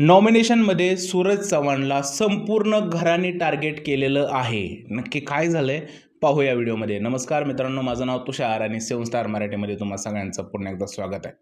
नॉमिनेशनमध्ये सूरज चव्हाणला संपूर्ण घराने टार्गेट केलेलं आहे. नक्की काय झालंय? पाहूया व्हिडिओमध्ये. नमस्कार मित्रांनो माझं नाव तुषार आणि सेवन स्टार मराठीमध्ये तुम्हा सगळ्यांचं पुन्हा एकदा स्वागत आहे.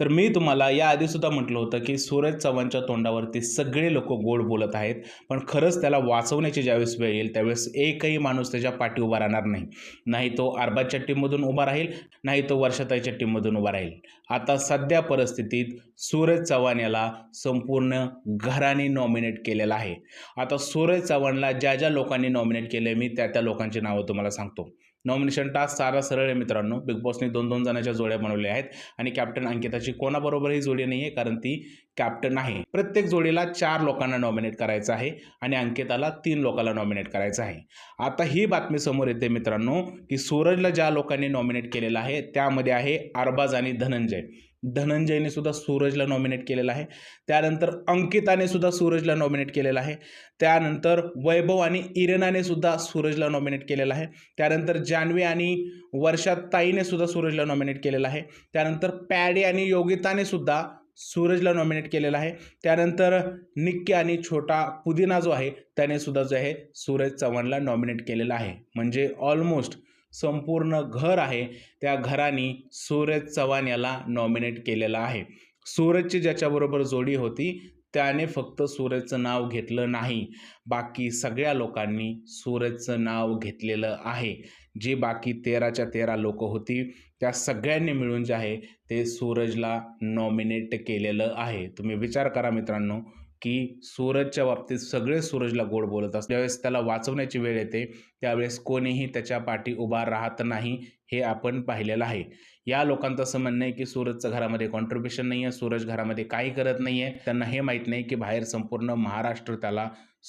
तर मी तुम्हाला या आधीसुद्धा म्हटलं होतं की सूरज चव्हाणच्या तोंडावरती सगळे लोक गोड बोलत आहेत पण खरंच त्याला वाचवण्याची ज्यावेळेस वेळ येईल त्यावेळेस एकही माणूस त्याच्या पाठी उभा राहणार नाही. नाही तो अरबाजच्या टीममधून उभा राहील नाही तो वर्षाताईच्या टीममधून उभा राहील. आता सध्या परिस्थितीत सूरज चव्हाण याला संपूर्ण घराने नॉमिनेट केलेला आहे. आता सूरज चव्हाणला ज्या ज्या लोकांनी नॉमिनेट केले मी त्या त्या लोकांची नावं तुम्हाला सांगतो. नॉमिनेशन टास्क सारा सरळ आहे मित्रांनो. बिग बॉसने दोन दोन जणांच्या जोड्या बनवल्या आहेत आणि कॅप्टन अंकिताची कोणाबरोबरही जोडी नाही आहे कारण ती कॅप्टन आहे. प्रत्येक जोडीला चार लोकांना नॉमिनेट करायचं आहे आणि अंकिताला तीन लोकांना नॉमिनेट करायचं आहे. आता ही बातमी समोर येते मित्रांनो की सूरजला ज्या लोकांनी नॉमिनेट केलेलं आहे त्यामध्ये आहे अरबाज आणि धनंजय. धनंजयने सुद्धा सूरजला नॉमिनेट केलेला आहे. त्यानंतर अंकिताने सुद्धा सूरजला नॉमिनेट केलेला आहे. त्यानंतर वैभव आणि इरेनाने सुद्धा सूरजला नॉमिनेट केलेला आहे. त्यानंतर जान्हवी आणि वर्षा ताईने सुद्धा सूरजला नॉमिनेट केलेला आहे. त्यानंतर पॅडे आणि योगिताने सुद्धा सूरजला नॉमिनेट केलेला आहे. त्यानंतर निक्की आणि छोटा पुदिना जो आहे त्याने सुद्धा जो आहे सूरज चव्हाणला नॉमिनेट केलेलं आहे. म्हणजे ऑलमोस्ट संपूर्ण घर आहे त्या घराने सूरज चव्हाण याला नॉमिनेट केलेलं आहे. सूरजची ज्याच्याबरोबर जोडी होती त्याने फक्त सूरजचं नाव घेतलं नाही. बाकी सगळ्या लोकांनी सूरजचं नाव घेतलेलं आहे. जी बाकी तेराच्या तेरा लोक होती त्या सगळ्यांनी मिळून जे आहे ते सूरजला नॉमिनेट केलेलं आहे. तुम्ही विचार करा मित्रांनो की सूरजच्या बाबतीत सगळे सूरजला गोड बोलत असतात. ज्यावेळेस त्याला वाचवण्याची वेळ येते त्यावेळेस कोणीही त्याच्या पाठी उभा राहत नाही हे आपण पाहिलेलं आहे. या लोकांचं असं म्हणणं आहे की सूरजचं घरामध्ये कॉन्ट्रीब्युशन नाही आहे सूरज घरामध्ये काही करत नाही आहे त्यांना हे माहीत नाही की बाहेर संपूर्ण महाराष्ट्र त्याला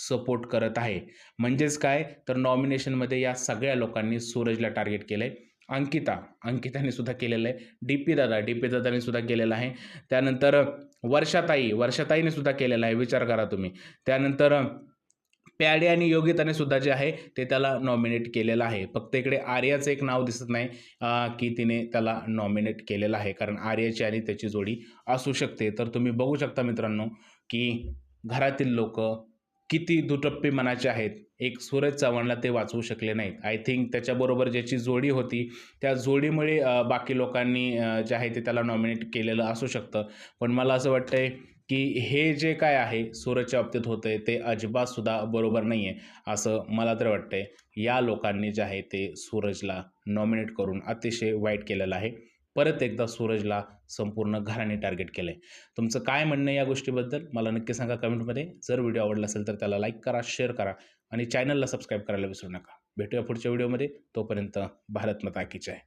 सपोर्ट करत आहे. म्हणजेच काय? तर नॉमिनेशनमध्ये या सगळ्या लोकांनी सूरजला टार्गेट केलं आहे अंकिता अंकिताने सुद्धा केलेलं आहे. D P Dada D P दादाने सुद्धा केलेलं आहे. त्यानंतर वर्षाताई वर्षाताईने सुद्धा केलेलं आहे. विचार करा तुम्ही. त्यानंतर प्याडे आणि योगिताने सुद्धा जे आहे ते त्याला नॉमिनेट केलेलं आहे. फक्त इकडे आर्याचं एक नाव दिसत नाही की तिने त्याला नॉमिनेट केलेलं आहे. कारण आर्याची आणि त्याची जोडी असू शकते. तर तुम्ही बघू शकता मित्रांनो की घरातील लोक किती दुटप्पी मनाचे आहेत? एक सूरज चव्हाणला ते वाचवू शकले नाहीत. आय थिंक त्याच्याबरोबर ज्याची जोडी होती त्या जोडीमुळे बाकी लोकांनी जे आहे ते त्याला नॉमिनेट केलेलं असू शकतं. पण मला असं वाटतंय की हे जे काय आहे सूरजच्या बाबतीत होतंय ते अजिबातसुद्धा बरोबर नाही आहे असं मला तर वाटतंय. या लोकांनी जे आहे ते सूरजला नॉमिनेट करून अतिशय वाईट केलेलं आहे. परत एकदा सूरजला संपूर्ण घराने टार्गेट केलं आहे तुमचं काय म्हणणं या गोष्टीबद्दल? मला नक्की सांगा कमेंटमध्ये. जर व्हिडिओ आवडला असेल तर त्याला लाईक करा शेअर करा आणि चॅनलला सबस्क्राईब करायला विसरू नका. भेटूया पुढच्या व्हिडिओमध्ये तोपर्यंत भारत मताकीच आहे